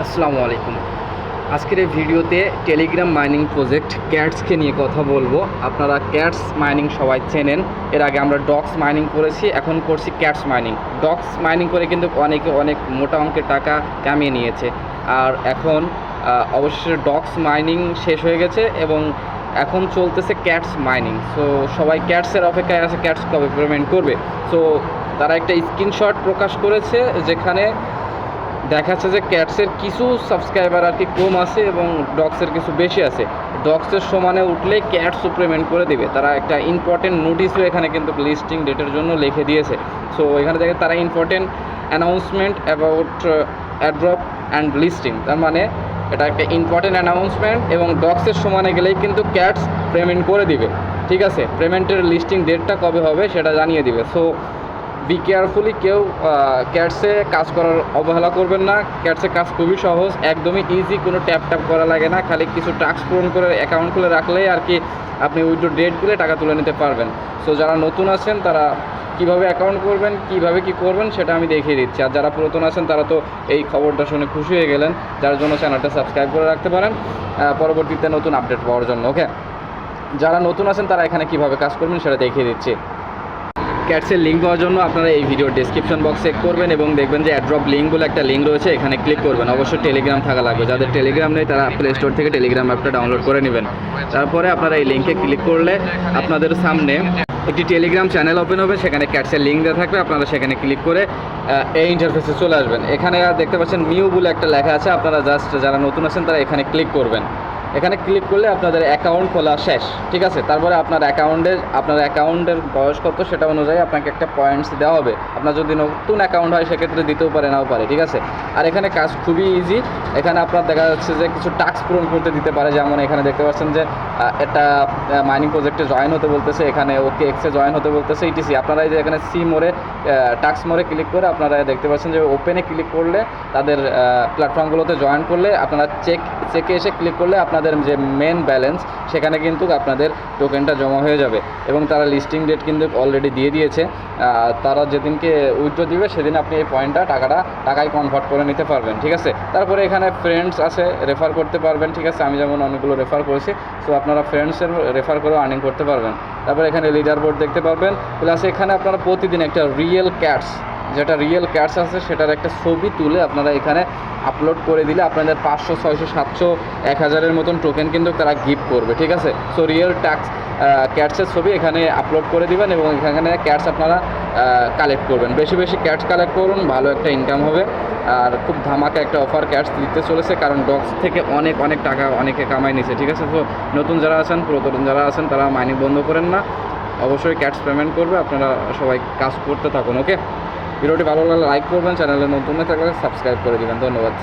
আসসালামু আলাইকুম। আজকের এই ভিডিওতে টেলিগ্রাম মাইনিং প্রজেক্ট ক্যাটসকে নিয়ে কথা বলব। আপনারা ক্যাটস মাইনিং সবাই চেনেন। এর আগে আমরা ডক্স মাইনিং করেছি, এখন করছি ক্যাটস মাইনিং ডক্স মাইনিং করে কিন্তু অনেকে অনেক মোটা অঙ্কের টাকা কামিয়ে নিয়েছে। আর এখন অবশেষে ডগস মাইনিং শেষ হয়ে গেছে এবং এখন চলতেছে ক্যাটস মাইনিং সো সবাই ক্যাটসের অপেক্ষায় আছে ক্যাটস কবে পেমেন্ট করবে। সো তারা একটা স্ক্রিনশট প্রকাশ করেছে যেখানে দেখাচ্ছে যে ক্যাটসের কিছু সাবস্ক্রাইবার আর কি কম আছে এবং ডগসের কিছু বেশি আছে। ডগসের সমানে উঠলে ক্যাটসও পেমেন্ট করে দিবে। তারা একটা ইম্পর্টেন্ট নোটিশও এখানে কিন্তু লিস্টিং ডেটের জন্য লিখে দিয়েছে। সো এখানে দেখে তারা important announcement about airdrop and listing তার মানে এটা একটা ইম্পর্টেন্ট অ্যানাউন্সমেন্ট এবং ডগসের সমানে গেলেই কিন্তু ক্যাটস পেমেন্ট করে দিবে। ঠিক আছে? পেমেন্টের লিস্টিং ডেটটা কবে হবে সেটা জানিয়ে দিবে। সো বি কেয়ারফুলি কেউ ক্যাটসে কাজ করার অবহেলা করবেন না। ক্যাটসে কাজ খুবই সহজ, একদমই ইজি কোনো ট্যাপ ট্যাপ করা লাগে না। খালি কিছু টাস্ক পূরণ করে অ্যাকাউন্ট খুলে রাখলেই আর কি আপনি উইড্রো ডেট দিলে টাকা তুলে নিতে পারবেন। সো যারা নতুন আছেন, তারা কীভাবে অ্যাকাউন্ট করবেন, কীভাবে কি করবেন, সেটা আমি দেখিয়ে দিচ্ছি। আর যারা পুরাতন আছেন, তারা তো এই খবরটা শুনে খুশি হয়ে গেলেন। যার জন্য চ্যানেলটা সাবস্ক্রাইব করে রাখতে পারেন। পরবর্তীতে নতুন আপডেট পাওয়ার জন্য ওকে যারা নতুন আছেন, তারা এখানে কীভাবে কাজ করবেন, সেটা দেখিয়ে দিচ্ছি। ক্যাটসের লিঙ্ক পাওয়ার জন্য আপনারা এই ভিডিও ডিসক্রিপশন বক্স চেক করবেন এবং দেখবেন যে অ্যাড্রপ লিঙ্ক বলে একটা লিঙ্ক রয়েছে, এখানে ক্লিক করবেন। অবশ্যই টেলিগ্রাম থাকা লাগবে। যাদের টেলিগ্রাম নেই, তারা প্লে স্টোর থেকে টেলিগ্রাম অ্যাপটা ডাউনলোড করে নেবেন। তারপরে আপনারা এই লিঙ্কে ক্লিক করলে আপনাদের সামনে একটি টেলিগ্রাম চ্যানেল ওপেন হবে, সেখানে ক্যাটসের লিঙ্ক দেওয়া থাকবে। আপনারা সেখানে ক্লিক করে এই ইন্টারফেসে চলে আসবেন। এখানে দেখতে পাচ্ছেন মিউ বলে একটা লেখা আছে। আপনারা জাস্ট যারা নতুন আছেন, তারা এখানে ক্লিক করবেন। এখানে ক্লিক করলে আপনাদের অ্যাকাউন্ট খোলা শেষ, ঠিক আছে? তারপরে আপনার অ্যাকাউন্টের আপনার অ্যাকাউন্টের বয়স কত সেটা অনুযায়ী আপনাকে একটা পয়েন্টস দেওয়া হবে। আপনার যদি নতুন অ্যাকাউন্ট হয়, সেক্ষেত্রে দিতেও পারে, নাও পারে, ঠিক আছে? আর এখানে কাজ খুবই ইজি এখানে আপনার দেখা যাচ্ছে যে কিছু টাস্ক পূরণ করতে দিতে পারে, যেমন এখানে দেখতে পাচ্ছেন যে একটা মাইনিং প্রজেক্টে জয়েন হতে বলতেছে, এখানে ওকে এক্সে জয়েন হতে বলতেছে ইটিসি আপনারা এই যে এখানে সি মোড়ে টাস্ক মোড়ে ক্লিক করে আপনারা দেখতে পাচ্ছেন যে ওপেনে ক্লিক করলে তাদের প্ল্যাটফর্মগুলোতে জয়েন করলে আপনারা চেক চেকে এসে ক্লিক করলে আপনাদের যে মেন ব্যালেন্স সেখানে কিন্তু আপনাদের টোকেনটা জমা হয়ে যাবে। এবং তারা লিস্টিং ডেট কিন্তু অলরেডি দিয়ে দিয়েছে। তারা যেদিনকে উইথড্র দিবে, সেদিন আপনি এই পয়েন্টটা টাকাটা, টাকায় কনভার্ট করে নিতে পারবেন, ঠিক আছে? তারপরে এখানে ফ্রেন্ডস আছে রেফার করতে পারবেন, ঠিক আছে? আমি যেমন অনেকগুলো রেফার করেছি সো আপনারা ফ্রেন্ডসের রেফার করেও আর্নিং করতে পারবেন। তারপর এখানে লিডার বোর্ড দেখতে পারবেন। প্লাস এখানে আপনারা প্রতিদিন একটা রিয়েল ক্যাটস যেটা রিয়েল ক্যাটস আছে, সেটার একটা ছবি তুলে আপনারা এখানে আপলোড করে দিলে আপনাদের পাঁচশো, ছয়শো, সাতশো, এক হাজারের মতন টোকেন কিন্তু তারা গিফট করবে, ঠিক আছে? সো রিয়েল ট্যাক্স ক্যাটসের ছবি এখানে আপলোড করে দিবেন এবং এখানে ক্যাটস আপনারা কালেক্ট করবেন। বেশি বেশি ক্যাটস কালেক্ট করুন, ভালো একটা ইনকাম হবে। আর খুব ধামাকা একটা অফার ক্যাটস দিতে চলেছে, কারণ ডগস থেকে অনেক অনেক টাকা অনেকে কামাই নিছে, ঠিক আছে? তো নতুন যারা আছেন, পুরাতন যারা আছেন, তারা মাইনিং বন্ধ করেন না। অবশ্যই ক্যাটস পেমেন্ট করবে, আপনারা সবাই কাজ করতে থাকুন ওকে ভিডিওটি ভালো লাগলে লাইক করবেন চ্যানেলে নতুন থাকলে সাবস্ক্রাইব করে দেবেন। ধন্যবাদ।